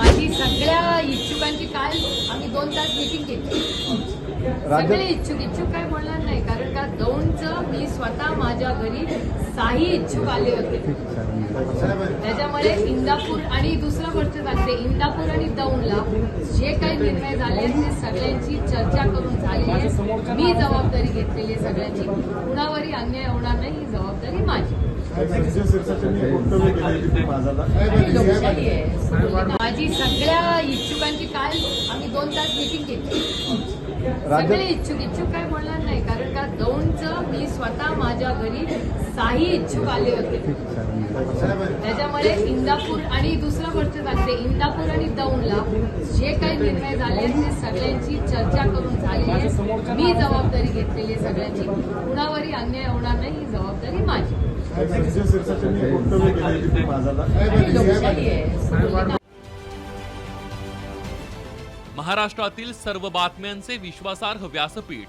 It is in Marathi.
माझी सगळ्या इच्छुकांची काल आम्ही दोन तास मिटिंग केली. सगळे इच्छुक इच्छुक काय बोलणार नाही कारण का दौंडचं मी स्वतः माझ्या घरी साही इच्छुक आले होते. त्याच्यामुळे इंदापूर आणि दुसरं गोष्ट सांगते इंदापूर आणि दौंडला जे काही निर्णय झाले ते सगळ्यांची चर्चा करून झाली आहे. मी जबाबदारी घेतलेली आहे सगळ्यांची. कुणावरही अन्याय होणार नाही ही जबाबदारी माझी. माझी सगळ्या इच्छुकांची काल आम्ही दोन तास मिटिंग घेतली सगळे इच्छुक इच्छुक काय बोलणार नाही कारण का दोनचं मी स्वतः माझ्या घरी साही इच्छुक आले होते. त्याच्यामुळे इंदापूर आणि दुसरं गोष्ट सांगते इंदापूर आणि दौंडला जे काही निर्णय झाले ते सगळ्यांची चर्चा करून झाली आहे. मी जबाबदारी घेतलेली आहे सगळ्यांची. कुणावरही अन्याय होणार नाही ही जबाबदारी माझी. लोकशाही आहे. महाराष्ट्रातील सर्व बातम्यांचे विश्वासार्ह व्यासपीठ.